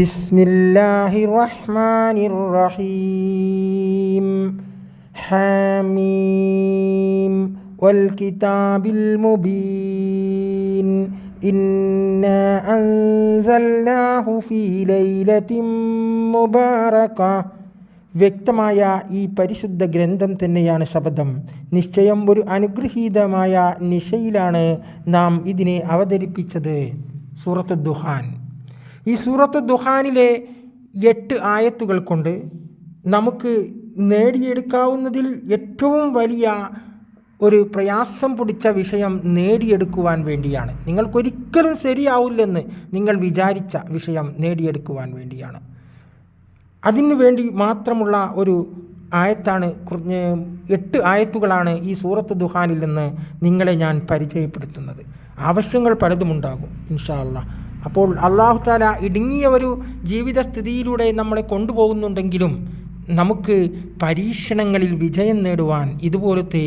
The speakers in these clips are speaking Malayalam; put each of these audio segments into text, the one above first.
بسم الله الرحمن الرحيم حميم والكتاب المبين إنا أنزلناه في ليلة مباركة വ്യക്തമായ ഈ പരിശുദ്ധ ഗ്രന്ഥം തന്നെയാണ് ശബ്ദം നിശ്ചയം ഒരു അനുഗ്രഹീതമായ നിശയിലാണ് നാം ഇതിനെ അവതരിപ്പിച്ചത് സൂറത്ത് ദുഹാൻ ഈ സൂറത്ത് ദുഹാനിലെ എട്ട് ആയത്തുകൾ കൊണ്ട് നമുക്ക് നേടിയെടുക്കാവുന്നതിൽ ഏറ്റവും വലിയ ഒരു പ്രയാസം പിടിച്ച വിഷയം നേടിയെടുക്കുവാൻ വേണ്ടിയാണ്. നിങ്ങൾക്കൊരിക്കലും ശരിയാവില്ലെന്ന് നിങ്ങൾ വിചാരിച്ച വിഷയം നേടിയെടുക്കുവാൻ വേണ്ടിയാണ്. അതിനു വേണ്ടി മാത്രമുള്ള ഒരു ആയത്താണ് എട്ട് ആയത്തുകളാണ് ഈ സൂറത്ത് ദുഹാനിൽ നിന്ന് നിങ്ങളെ ഞാൻ പരിചയപ്പെടുത്തുന്നത്. ആവശ്യങ്ങൾ പലതുമുണ്ടാകും ഇൻഷാ അല്ലാ അപ്പോൾ അള്ളാഹു താല ഇടുങ്ങിയ ഒരു ജീവിതസ്ഥിതിയിലൂടെ നമ്മളെ കൊണ്ടുപോകുന്നുണ്ടെങ്കിലും നമുക്ക് പരീക്ഷണങ്ങളിൽ വിജയം നേടുവാൻ ഇതുപോലത്തെ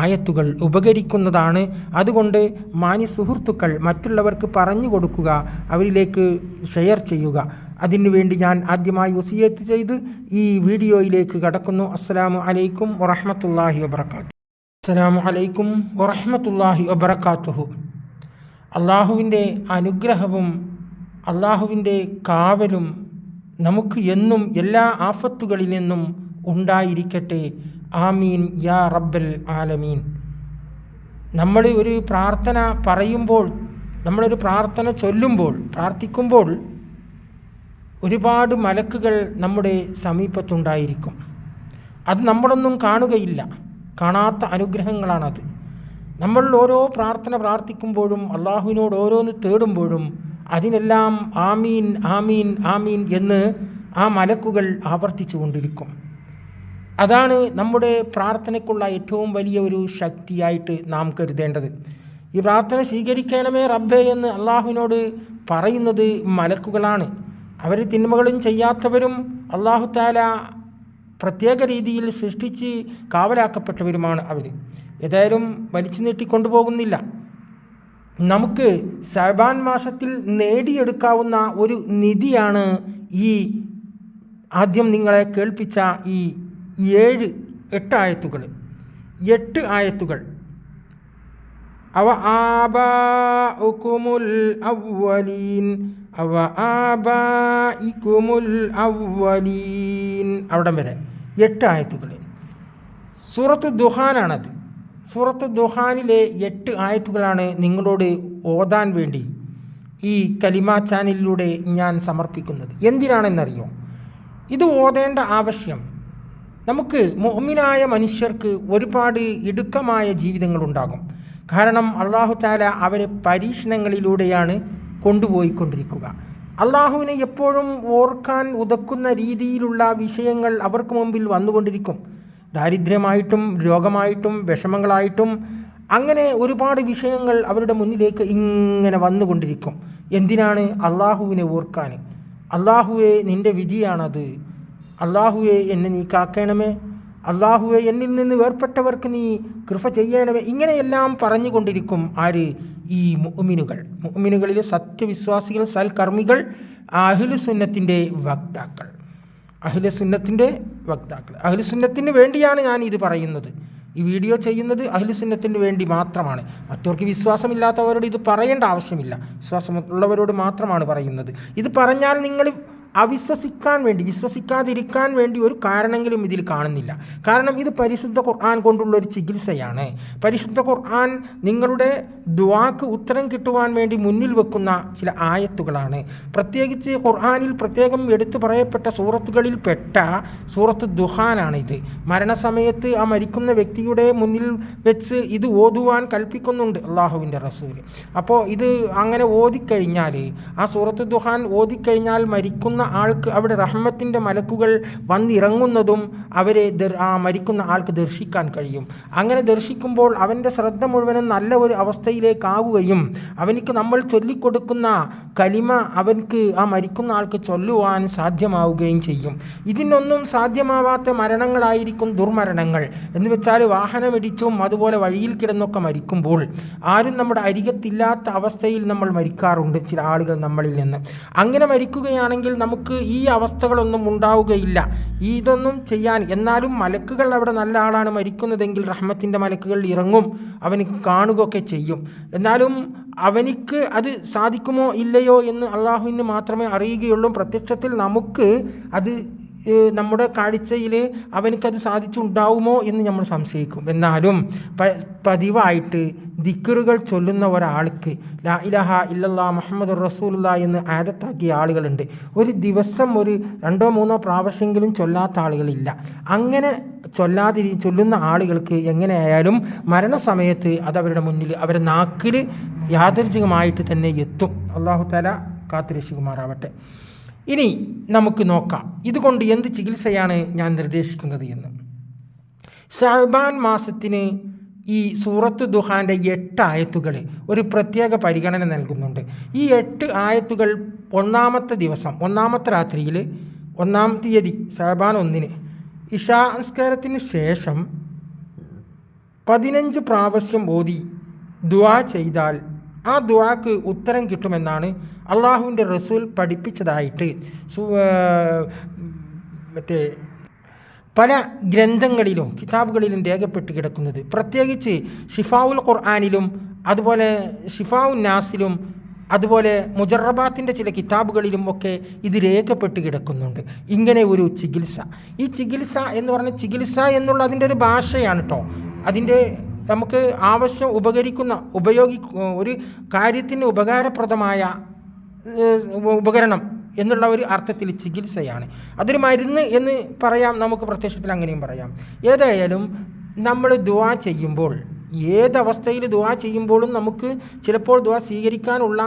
ആയത്തുകൾ ഉപകരിക്കുന്നതാണ്. അതുകൊണ്ട് മാന്യ സുഹൃത്തുക്കൾ മറ്റുള്ളവർക്ക് പറഞ്ഞു കൊടുക്കുക അവരിലേക്ക് ഷെയർ ചെയ്യുക. അതിനുവേണ്ടി ഞാൻ ആദ്യമായി ഒസിയത്ത് ചെയ്ത് ഈ വീഡിയോയിലേക്ക് കടക്കുന്നു. അസ്സലാമു അലൈക്കും വറഹമത്തല്ലാഹി വബർക്കാത്തു അസ്സലാമു അലൈക്കും വറഹമത്തല്ലാഹി വബർക്കാത്തുഹു അള്ളാഹുവിന്റെ അനുഗ്രഹവും അള്ളാഹുവിന്റെ കാവലും നമുക്ക് എന്നും എല്ലാ ആഫത്തുകളിൽ നിന്നും ഉണ്ടായിരിക്കട്ടെ. ആമീൻ യാ റബ്ബൽ ആലമീൻ. നമ്മൾ ഒരു പ്രാർത്ഥന പറയുമ്പോൾ നമ്മളൊരു പ്രാർത്ഥന ചൊല്ലുമ്പോൾ പ്രാർത്ഥിക്കുമ്പോൾ ഒരുപാട് മലക്കുകൾ നമ്മുടെ സമീപത്തുണ്ടായിരിക്കും. അത് നമ്മളൊന്നും കാണുകയില്ല. കാണാത്ത അനുഗ്രഹങ്ങളാണത്. നമ്മൾ ഓരോ പ്രാർത്ഥന പ്രാർത്ഥിക്കുമ്പോഴും അള്ളാഹുവിനോട് ഓരോന്ന് തേടുമ്പോഴും അതിനെല്ലാം ആമീൻ ആമീൻ ആമീൻ എന്ന് ആ മലക്കുകൾ ആവർത്തിച്ചു കൊണ്ടിരിക്കും. അതാണ് നമ്മുടെ പ്രാർത്ഥനയ്ക്കുള്ള ഏറ്റവും വലിയ ഒരു ശക്തിയായിട്ട് നാം കരുതേണ്ടത്. ഈ പ്രാർത്ഥന സ്വീകരിക്കണമേ റബ്ബേ എന്ന് അള്ളാഹുവിനോട് പറയുന്നത് മലക്കുകളാണ്. അവർ തിന്മകളും ചെയ്യാത്തവരും അള്ളാഹു താല പ്രത്യേക രീതിയിൽ സൃഷ്ടിച്ച് കാവലാക്കപ്പെട്ടവരുമാണ് അവർ. ഏതായാലും വലിച്ചു നീട്ടിക്കൊണ്ടുപോകുന്നില്ല നമുക്ക് സഹബാൻ മാസത്തിൽ നേടിയെടുക്കാവുന്ന ഒരു നിധിയാണ് ഈ ആദ്യം നിങ്ങളെ കേൾപ്പിച്ച ഈ ഏഴ് എട്ട് ആയത്തുകൾ. എട്ട് ആയത്തുകൾ. അവ ആബാ ഉക്കുമുൽ അവലീൻ അവിടം വരെ. എട്ട് ആയത്തുകൾ സൂറത്ത് ദുഹാനാണത്. സൂറത്ത് ദുഹാനിലെ എട്ട് ആയത്തുകളാണ് നിങ്ങളോട് ഓതാൻ വേണ്ടി ഈ കലിമ ചാനലിലൂടെ ഞാൻ സമർപ്പിക്കുന്നത്. എന്തിനാണെന്നറിയോ? ഇത് ഓതേണ്ട ആവശ്യം. നമുക്ക് മോമിനായ മനുഷ്യർക്ക് ഒരുപാട് ഇടുക്കമായ ജീവിതങ്ങളുണ്ടാകും. കാരണം അള്ളാഹു താല അവരെ പരീക്ഷണങ്ങളിലൂടെയാണ് കൊണ്ടുപോയിക്കൊണ്ടിരിക്കുക. അള്ളാഹുവിനെ എപ്പോഴും ഓർക്കാൻ ഉതക്കുന്ന രീതിയിലുള്ള വിഷയങ്ങൾ അവർക്ക് മുമ്പിൽ വന്നുകൊണ്ടിരിക്കും. ദാരിദ്ര്യമായിട്ടും രോഗമായിട്ടും വിഷമങ്ങളായിട്ടും അങ്ങനെ ഒരുപാട് വിഷയങ്ങൾ അവരുടെ മുന്നിലേക്ക് ഇങ്ങനെ വന്നുകൊണ്ടിരിക്കും. എന്തിനാണ് അള്ളാഹുവിനെ ഓർക്കാൻ? അള്ളാഹുവെ നിന്റെ വിധിയാണത്. അള്ളാഹുവെ എന്നെ നീ കാക്കണമേ. അള്ളാഹുവെ എന്നിൽ നിന്ന് വേർപ്പെട്ടവർക്ക് നീ കൃപ ചെയ്യണമേ. ഇങ്ങനെയെല്ലാം പറഞ്ഞുകൊണ്ടിരിക്കും ആര്? ഈ മുഅ്മിനുകൾ. മുഅ്മിനുകളിലെ സത്യവിശ്വാസികൾ സൽകർമ്മികൾ അഹ്ലുസുന്നത്തിന്റെ വക്താക്കൾ. അഹ്ലുസുന്നത്തിന്റെ വക്താക്കൾ. അഹ്ലുസുന്നത്തിന് വേണ്ടിയാണ് ഞാൻ ഇത് പറയുന്നത്. ഈ വീഡിയോ ചെയ്യുന്നത് അഹ്ലുസുന്നത്തിന് വേണ്ടി മാത്രമാണ്. മറ്റവർക്ക് വിശ്വാസമില്ലാത്തവരോട് ഇത് പറയേണ്ട ആവശ്യമില്ല. വിശ്വാസമുള്ളവരോട് മാത്രമാണ് പറയുന്നത്. ഇത് പറഞ്ഞാൽ നിങ്ങൾ അവിശ്വസിക്കാൻ വേണ്ടി വിശ്വസിക്കാതിരിക്കാൻ വേണ്ടി ഒരു കാരണമെങ്കിലും ഇതിൽ കാണുന്നില്ല. കാരണം ഇത് പരിശുദ്ധ ഖുർആൻ കൊണ്ടുള്ള ഒരു ചികിത്സയാണ്. പരിശുദ്ധ ഖുർആൻ നിങ്ങളുടെ ദ്വാക്ക് ഉത്തരം കിട്ടുവാൻ വേണ്ടി മുന്നിൽ വെക്കുന്ന ചില ആയത്തുകളാണ്. പ്രത്യേകിച്ച് ഖുർആാനിൽ പ്രത്യേകം എടുത്തു പറയപ്പെട്ട സൂറത്തുകളിൽ പെട്ട സൂറത്ത് ദുഹാനാണ് ഇത് മരണസമയത്ത് ആ മരിക്കുന്ന വ്യക്തിയുടെ മുന്നിൽ വെച്ച് ഇത് ഓതുവാൻ കൽപ്പിക്കുന്നുണ്ട് അള്ളാഹുവിന്റെ റസൂൽ അപ്പോൾ ഇത് അങ്ങനെ ഓതിക്കഴിഞ്ഞാൽ ആ സൂറത്ത് ദുഹാൻ ഓതിക്കഴിഞ്ഞാൽ മരിക്കുന്ന ആൾക്ക് അവിടെ റഹ്മത്തിന്റെ മലക്കുകൾ വന്നിറങ്ങുന്നതും അവരെ ആ മരിക്കുന്ന ആൾക്ക് ദർശിക്കാൻ കഴിയും. അങ്ങനെ ദർശിക്കുമ്പോൾ അവന്റെ ശ്രദ്ധ മുഴുവനും നല്ല ഒരു അവസ്ഥയിലേക്കാവുകയും അവനിക്ക് നമ്മൾ ചൊല്ലിക്കൊടുക്കുന്ന കലിമ അവൻക്ക് ആ മരിക്കുന്ന ആൾക്ക് ചൊല്ലുവാൻ സാധ്യമാവുകയും ചെയ്യും. ഇതിനൊന്നും സാധ്യമാവാത്ത മരണങ്ങളായിരിക്കും ദുർമരണങ്ങൾ. എന്ന് വെച്ചാൽ വാഹനമിടിച്ചും അതുപോലെ വഴിയിൽ കിടന്നൊക്കെ മരിക്കുമ്പോൾ ആരും നമ്മുടെ അരികത്തില്ലാത്ത അവസ്ഥയിൽ നമ്മൾ മരിക്കാറുണ്ട് ചില ആളുകൾ നമ്മളിൽ നിന്ന്. അങ്ങനെ മരിക്കുകയാണെങ്കിൽ നമ്മൾ നമുക്ക് ഈ അവസ്ഥകളൊന്നും ഉണ്ടാവുകയില്ല. ഇതൊന്നും ചെയ്യാൻ എന്നാലും മലക്കുകൾ അവിടെ നല്ല ആളാണ് മരിക്കുന്നതെങ്കിൽ റഹ്മത്തിന്റെ മലക്കുകൾ ഇറങ്ങും അവന് കാണുകയൊക്കെ ചെയ്യും. എന്നാലും അവനിക്ക് അത് സാധിക്കുമോ ഇല്ലയോ എന്ന് അള്ളാഹുവിന് മാത്രമേ അറിയുകയുള്ളൂ. പ്രത്യക്ഷത്തിൽ നമുക്ക് അത് നമ്മുടെ കാഴ്ചയിൽ അവനക്കത് സാധിച്ചുണ്ടാവുമോ എന്ന് നമ്മൾ സംശയിക്കും. എന്നാലും പ- പതിവായിട്ട് ദിക്കറുകൾ ചൊല്ലുന്ന ഒരാൾക്ക് ലാ ഇലഹ ഇല്ലല്ലാ മുഹമ്മദ് റസൂലുള്ള എന്ന് ആദത്താക്കിയ ആളുകളുണ്ട്. ഒരു ദിവസം ഒരു രണ്ടോ മൂന്നോ പ്രാവശ്യമെങ്കിലും ചൊല്ലാത്ത ആളുകളില്ല. അങ്ങനെ ചൊല്ലാതിരി ചൊല്ലുന്ന ആളുകൾക്ക് എങ്ങനെയായാലും മരണസമയത്ത് അത് അവരുടെ മുന്നിൽ അവരുടെ നാക്കിൽ യാദർജികമായിട്ട് തന്നെ എത്തും. അള്ളാഹു തല കാത്തുരക്ഷിക്കുമാറാവട്ടെ. ഇനി നമുക്ക് നോക്കാം. ഇതുകൊണ്ട് എന്ത് ചികിത്സയാണ് ഞാൻ നിർദ്ദേശിക്കുന്നത് എന്ന്. ഷഹബാൻ മാസത്തിന് ഈ സൂറത്ത് ദുഹാന്റെ എട്ട് ആയത്തുകൾ ഒരു പ്രത്യേക പരിഗണന നൽകുന്നുണ്ട്. ഈ എട്ട് ആയത്തുകൾ ഒന്നാമത്തെ ദിവസം ഒന്നാമത്തെ രാത്രിയിൽ ഒന്നാം തീയതി ഷഹബാൻ ഒന്നിന്. ഇഷാസ്കാരത്തിന് ശേഷം പതിനഞ്ച് പ്രാവശ്യം ഓതി ദുവാ ചെയ്താൽ ആ ദുവാക്ക് ഉത്തരം കിട്ടുമെന്നാണ് അള്ളാഹുവിന്റെ റസൂൽ പഠിപ്പിച്ചതായിട്ട്. മറ്റേ പല ഗ്രന്ഥങ്ങളിലും കിതാബുകളിലും രേഖപ്പെട്ട് കിടക്കുന്നത്. പ്രത്യേകിച്ച് ഷിഫാവുൽ ഖുർആാനിലും അതുപോലെ ഷിഫാവുൻ നാസിലും അതുപോലെ മുജറബാത്തിന്റെ ചില കിതാബുകളിലും ഒക്കെ ഇത് രേഖപ്പെട്ട് കിടക്കുന്നുണ്ട്. ഇങ്ങനെ ഒരു ചികിത്സ. ഈ ചികിത്സ എന്ന് പറഞ്ഞ ചികിത്സ എന്നുള്ള അതിന്റെ ഒരു ഭാഷയാണ് കേട്ടോ അതിന്റെ നമുക്ക് ആവശ്യം ഉപകരിക്കുന്ന ഉപയോഗി ഒരു കാര്യത്തിന് ഉപകാരപ്രദമായ ഉപകരണം എന്നുള്ള ഒരു അർത്ഥത്തിൽ ചികിത്സയാണ്. അതൊരു മരുന്ന് എന്ന് പറയാം നമുക്ക് പ്രത്യക്ഷത്തിൽ അങ്ങനെയും പറയാം. ഏതായാലും നമ്മൾ ദുവാ ചെയ്യുമ്പോൾ ഏതവസ്ഥയിൽ ദുവാ ചെയ്യുമ്പോഴും നമുക്ക് ചിലപ്പോൾ ദുവാ സ്വീകരിക്കാനുള്ള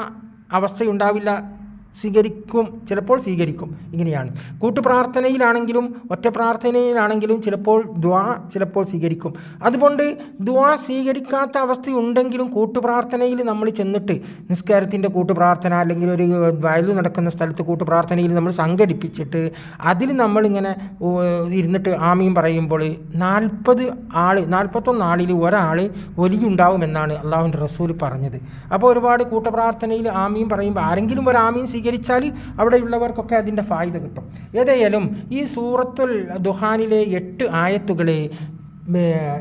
അവസ്ഥയുണ്ടാവില്ല സ്വീകരിക്കും ചിലപ്പോൾ സ്വീകരിക്കും. ഇങ്ങനെയാണ്. കൂട്ടുപ്രാർത്ഥനയിലാണെങ്കിലും ഒറ്റ പ്രാർത്ഥനയിലാണെങ്കിലും ചിലപ്പോൾ ദ്വാ ചിലപ്പോൾ സ്വീകരിക്കും. അതുകൊണ്ട് ദ്വാ സ്വീകരിക്കാത്ത അവസ്ഥയുണ്ടെങ്കിലും കൂട്ടുപ്രാർത്ഥനയിൽ നമ്മൾ ചെന്നിട്ട് നിസ്കാരത്തിന്റെ കൂട്ടുപ്രാർത്ഥന അല്ലെങ്കിൽ ഒരു വയലിൽ നടക്കുന്ന സ്ഥലത്ത് കൂട്ടുപ്രാർത്ഥനയിൽ നമ്മൾ സംഘടിപ്പിച്ചിട്ട് അതിൽ നമ്മളിങ്ങനെ ഇരുന്നിട്ട് ആമീൻ പറയുമ്പോൾ നാൽപ്പത് ആൾ നാൽപ്പത്തൊന്ന് ആളിൽ ഒരാൾ ഒലിയുണ്ടാവുമെന്നാണ് അള്ളാഹുവിന്റെ റസൂൽ പറഞ്ഞത്. അപ്പോൾ ഒരുപാട് കൂട്ടപ്രാർത്ഥനയിൽ ആമീൻ പറയുമ്പോൾ ആരെങ്കിലും ഒരു ആമീൻ സ്വീകരിച്ചാൽ അവിടെയുള്ളവർക്കൊക്കെ അതിന്റെ ഫായ്ദ കിട്ടും. ഏതായാലും ഈ സൂറത്തുൽ ദുഹാനിലെ എട്ട് ആയത്തുകളെ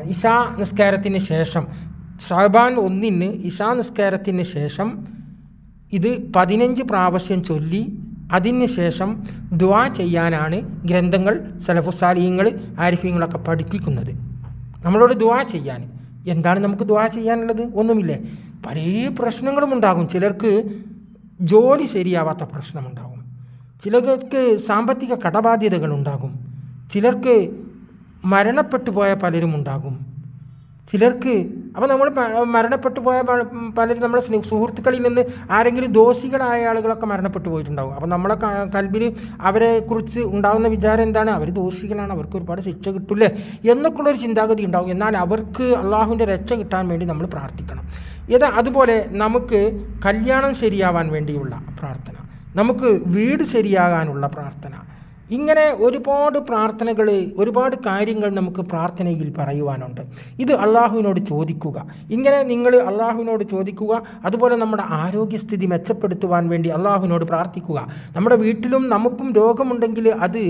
ഇഷാ നിസ്കാരത്തിന് ശേഷം ഷാബാൻ ഒന്നിന് ഇഷാ നിസ്കാരത്തിന് ശേഷം ഇത് പതിനഞ്ച് പ്രാവശ്യം ചൊല്ലി അതിന് ശേഷം ദുആ ചെയ്യാനാണ് ഗ്രന്ഥങ്ങൾ സലഫുസാലിയങ്ങൾ ആരിഫ്യങ്ങളൊക്കെ പഠിപ്പിക്കുന്നത്. നമ്മളോട് ദുആ ചെയ്യാൻ. എന്താണ് നമുക്ക് ദുആ ചെയ്യാനുള്ളത്? ഒന്നുമില്ലേ? പല പ്രശ്നങ്ങളും ഉണ്ടാകും. ചിലർക്ക് ജോലി ശരിയാവാത്ത പ്രശ്നമുണ്ടാകും. ചിലർക്ക് സാമ്പത്തിക കടബാധ്യതകൾ ഉണ്ടാകും. ചിലർക്ക് മരണപ്പെട്ടു പോയ പലരും ഉണ്ടാകും ചിലർക്ക് അപ്പോൾ നമ്മൾ മരണപ്പെട്ടു പോയ പലരും നമ്മുടെ സുഹൃത്തുക്കളിൽ നിന്ന് ആരെങ്കിലും ദോഷികളായ ആളുകളൊക്കെ മരണപ്പെട്ടു പോയിട്ടുണ്ടാവും. അപ്പോൾ നമ്മളെ കൽവിൽ അവരെ കുറിച്ച് ഉണ്ടാകുന്ന വിചാരം എന്താണ്? അവർ ദോഷികളാണ് അവർക്ക് ഒരുപാട് ശിക്ഷ കിട്ടില്ലേ? എന്നൊക്കെയുള്ളൊരു ചിന്താഗതി ഉണ്ടാവും. എന്നാൽ അവർക്ക് അള്ളാഹുവിന്റെ രക്ഷ കിട്ടാൻ വേണ്ടി നമ്മൾ പ്രാർത്ഥിക്കണം. ഇത് അതുപോലെ നമുക്ക് കല്യാണം ശരിയാവാൻ വേണ്ടിയുള്ള പ്രാർത്ഥന. നമുക്ക് വീട് ശരിയാകാനുള്ള പ്രാർത്ഥന. ഇങ്ങനെ ഒരുപാട് പ്രാർത്ഥനകൾ ഒരുപാട് കാര്യങ്ങൾ നമുക്ക് പ്രാർത്ഥനയിൽ പറയുവാനുണ്ട്. ഇത് അള്ളാഹുവിനോട് ചോദിക്കുക. ഇങ്ങനെ നിങ്ങൾ അള്ളാഹുവിനോട് ചോദിക്കുക. അതുപോലെ നമ്മുടെ ആരോഗ്യസ്ഥിതി മെച്ചപ്പെടുത്തുവാൻ വേണ്ടി അള്ളാഹുവിനോട് പ്രാർത്ഥിക്കുക. നമ്മുടെ വീട്ടിലും നമുക്കും രോഗമുണ്ടെങ്കിൽ അത്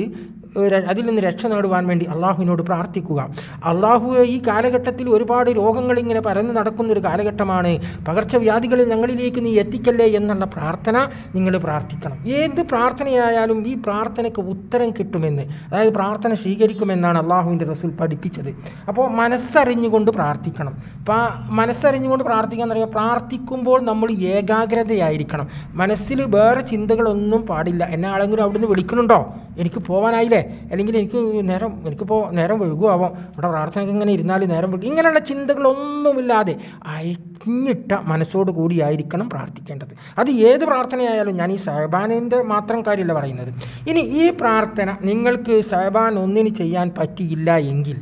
അതിൽ നിന്ന് രക്ഷ നേടുവാൻ വേണ്ടി അള്ളാഹുവിനോട് പ്രാർത്ഥിക്കുക. അള്ളാഹു ഈ കാലഘട്ടത്തിൽ ഒരുപാട് രോഗങ്ങൾ ഇങ്ങനെ പരന്ന് നടക്കുന്ന ഒരു കാലഘട്ടമാണ്. പകർച്ചവ്യാധികളിൽ ഞങ്ങളിലേക്ക് നീ എത്തിക്കല്ലേ എന്നുള്ള പ്രാർത്ഥന നിങ്ങൾ പ്രാർത്ഥിക്കണം. ഏത് പ്രാർത്ഥനയായാലും ഈ പ്രാർത്ഥനയ്ക്ക് ഉത്തരം കിട്ടുമെന്ന് അതായത് പ്രാർത്ഥന സ്വീകരിക്കുമെന്നാണ് അള്ളാഹുവിന്റെ റസൂൽ പഠിപ്പിച്ചത്. അപ്പോൾ മനസ്സറിഞ്ഞുകൊണ്ട് പ്രാർത്ഥിക്കണം. അപ്പോൾ മനസ്സറിഞ്ഞുകൊണ്ട് പ്രാർത്ഥിക്കുക എന്ന് പറയുമ്പോൾ പ്രാർത്ഥിക്കുമ്പോൾ നമ്മൾ ഏകാഗ്രതയായിരിക്കണം. മനസ്സിൽ വേറെ ചിന്തകളൊന്നും പാടില്ല. എന്നെ ആളെങ്കിലും അവിടുന്ന് വിളിക്കുന്നുണ്ടോ? എനിക്ക് പോകാനായില്ലേ അല്ലെങ്കിൽ എനിക്ക് നേരം എനിക്കിപ്പോൾ നേരം ഒഴുകുമാവാം ഇവിടെ പ്രാർത്ഥനയ്ക്ക് ഇങ്ങനെ ഇരുന്നാൽ നേരം വഴുകും ഇങ്ങനെയുള്ള ചിന്തകളൊന്നുമില്ലാതെ അയഞ്ഞിട്ട മനസ്സോട് കൂടിയായിരിക്കണം പ്രാർത്ഥിക്കേണ്ടത്. അത് ഏത് പ്രാർത്ഥനയായാലും ഞാൻ ഈ സഹബാനിന്റെ മാത്രം കാര്യമല്ല പറയുന്നത്. ഇനി ഈ പ്രാർത്ഥന നിങ്ങൾക്ക് സഹബാൻ ഒന്നിന് ചെയ്യാൻ പറ്റിയില്ല എങ്കിൽ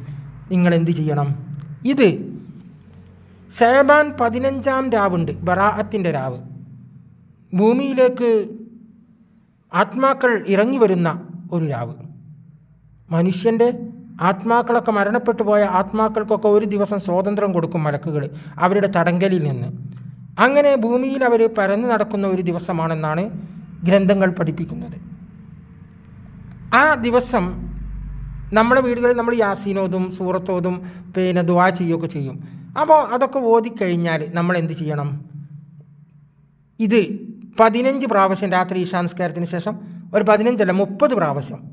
നിങ്ങൾ എന്ത് ചെയ്യണം? ഇത് ഷഹബാൻ പതിനഞ്ചാം രാവുണ്ട് ബറാഅത്തിന്റെ രാവ്. ഭൂമിയിലേക്ക് ആത്മാക്കൾ ഇറങ്ങി വരുന്ന ഒരു രാവ്. മനുഷ്യന്റെ ആത്മാക്കളൊക്കെ മരണപ്പെട്ടു പോയ ആത്മാക്കൾക്കൊക്കെ ഒരു ദിവസം സ്വാതന്ത്ര്യം കൊടുക്കും മലക്കുകൾ അവരുടെ തടങ്കലിൽ നിന്ന്. അങ്ങനെ ഭൂമിയിൽ അവർ പരന്നു നടക്കുന്ന ഒരു ദിവസമാണെന്നാണ് ഗ്രന്ഥങ്ങൾ പഠിപ്പിക്കുന്നത്. ആ ദിവസം നമ്മുടെ വീടുകളിൽ നമ്മൾ യാസീനോതും സൂറത്തോതും പിന്നെ ദുവാ ചെയ്യുകയൊക്കെ ചെയ്യും. അപ്പോൾ അതൊക്കെ ഓതിക്കഴിഞ്ഞാൽ നമ്മൾ എന്ത് ചെയ്യണം? ഇത് പതിനഞ്ച് പ്രാവശ്യം രാത്രി ഈശാനസ്കാരത്തിന് ശേഷം ഒരു പതിനഞ്ചല്ല മുപ്പത് പ്രാവശ്യം.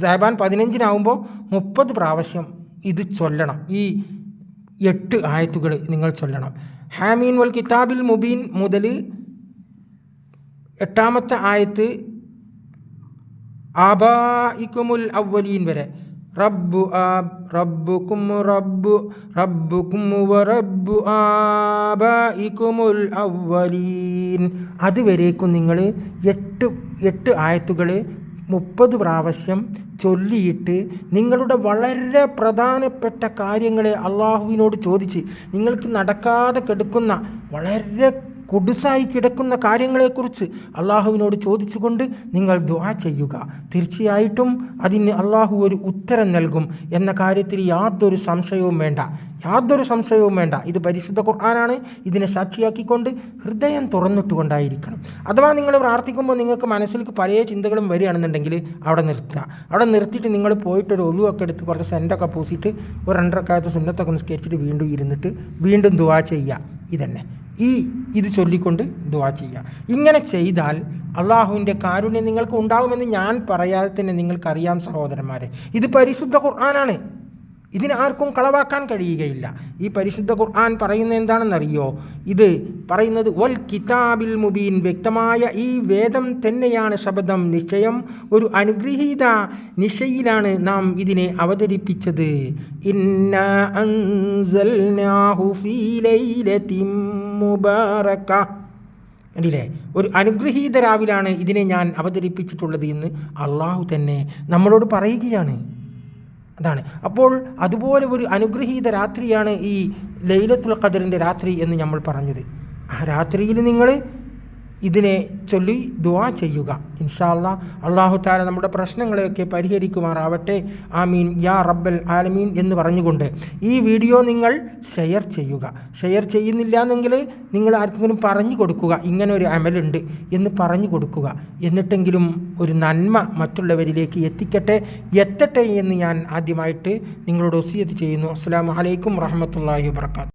സാഹിബാൻ പതിനഞ്ചിനാവുമ്പോൾ മുപ്പത് പ്രാവശ്യം ഇത് ചൊല്ലണം. ഈ എട്ട് ആയത്തുകൾ നിങ്ങൾ ചൊല്ലണം. ഹാമീൻ വൽ കിതാബിൽ മുബീൻ മുതൽ എട്ടാമത്തെ ആയത്ത് ആബായിക്കുമുൽ അവലീൻ വരെ. റബ്ബു ആബ് റബ്ബുക്കും റബ്ബു റബ്ബുക്കും റബ്ബു ആബായിക്കുമുൽ അവലീൻ അതുവരേക്കും നിങ്ങൾ എട്ട് എട്ട് ആയത്തുകൾ മുപ്പത് പ്രാവശ്യം ചൊല്ലിയിട്ട് നിങ്ങളുടെ വളരെ പ്രധാനപ്പെട്ട കാര്യങ്ങളെ അള്ളാഹുവിനോട് ചോദിച്ച് നിങ്ങൾക്ക് നടക്കാതെ കെടുക്കുന്ന വളരെ കുടുസായി കിടക്കുന്ന കാര്യങ്ങളെക്കുറിച്ച് അള്ളാഹുവിനോട് ചോദിച്ചുകൊണ്ട് നിങ്ങൾ ദ്വാ ചെയ്യുക. തീർച്ചയായിട്ടും അതിന് അള്ളാഹു ഒരു ഉത്തരം നൽകും എന്ന കാര്യത്തിൽ യാതൊരു സംശയവും വേണ്ട. യാതൊരു സംശയവും വേണ്ട. ഇത് പരിശുദ്ധ ഖുർആനാണ്. ഇതിനെ സാക്ഷിയാക്കിക്കൊണ്ട് ഹൃദയം തുറന്നിട്ടുകൊണ്ടായിരിക്കണം. അഥവാ നിങ്ങൾ പ്രാർത്ഥിക്കുമ്പോൾ നിങ്ങൾക്ക് മനസ്സിലേക്ക് പല ചിന്തകളും വരികയാണെന്നുണ്ടെങ്കിൽ അവിടെ നിർത്തുക. അവിടെ നിർത്തിയിട്ട് നിങ്ങൾ പോയിട്ട് പോയിട്ടൊരു ഒലുവൊക്കെ എടുത്ത് കുറച്ച് സെന്റൊക്കെ പൂസിയിട്ട് ഒരു രണ്ടരക്കാലത്ത് സുന്നത്തൊക്കെ നിസ്കരിച്ചിട്ട് വീണ്ടും ഇരുന്നിട്ട് വീണ്ടും ദുവാ ചെയ്യുക. ഇതന്നെ. ഈ ഇത് ചൊല്ലിക്കൊണ്ട് ദുവാ ചെയ്യുക ഇങ്ങനെ ചെയ്താൽ അള്ളാഹുവിന്റെ കാരുണ്യം നിങ്ങൾക്ക് ഉണ്ടാകുമെന്ന് ഞാൻ പറയാതെ തന്നെ നിങ്ങൾക്കറിയാം സഹോദരന്മാരെ. ഇത് പരിശുദ്ധ ഖുർആനാണ്. ഇതിന് ആർക്കും കളവാക്കാൻ കഴിയുകയില്ല. ഈ പരിശുദ്ധ ഖുർആൻ പറയുന്നത് എന്താണെന്നറിയോ? ഇത് പറയുന്നത് വൽ കിതാബിൽ മുബീൻ വ്യക്തമായ ഈ വേദം തന്നെയാണ് ശബ്ദം നിശ്ചയം. ഒരു അനുഗ്രഹീത നിശയിലാണ് നാം ഇതിനെ അവതരിപ്പിച്ചത്. ഇന്ന അൻസൽനാഹു ഫീ ലൈലത്തിൻ മുബാറക കണ്ടില്ലേ? ഒരു അനുഗ്രഹീത രാവിലാണ് ഇതിനെ ഞാൻ അവതരിപ്പിച്ചിട്ടുള്ളത് എന്ന് അള്ളാഹു തന്നെ നമ്മളോട് പറയുകയാണ്. അതാണ്. അപ്പോൾ അതുപോലെ ഒരു അനുഗ്രഹീത രാത്രിയാണ് ഈ ലൈലത്തുൽ ഖദറിന്റെ രാത്രി എന്ന് നമ്മൾ പറഞ്ഞത്. ആ രാത്രിയിൽ നിങ്ങൾ ഇതിനെ ചൊല്ലി ദുവാ ചെയ്യുക. ഇൻഷാല്ല അള്ളാഹു താല നമ്മുടെ പ്രശ്നങ്ങളെയൊക്കെ പരിഹരിക്കുമാറാവട്ടെ. ആമീൻ. യാ റബ്ബൽ ആലമീൻ എന്ന് പറഞ്ഞുകൊണ്ട് ഈ വീഡിയോ നിങ്ങൾ ഷെയർ ചെയ്യുക. ഷെയർ ചെയ്യുന്നില്ല എന്നെങ്കിൽ നിങ്ങൾ ആർക്കെങ്കിലും പറഞ്ഞു കൊടുക്കുക. ഇങ്ങനെ ഒരു അമലുണ്ട് എന്ന് പറഞ്ഞു കൊടുക്കുക. എന്നിട്ടെങ്കിലും ഒരു നന്മ മറ്റുള്ളവരിലേക്ക് എത്തിക്കട്ടെ. എത്തട്ടെ എന്ന് ഞാൻ ആദ്യമായിട്ട് നിങ്ങളോട് ഒസിയത്ത് ചെയ്യുന്നു. അസ്സാം വലൈക്കും വാഹമത്തല്ലാഹി വാത്തു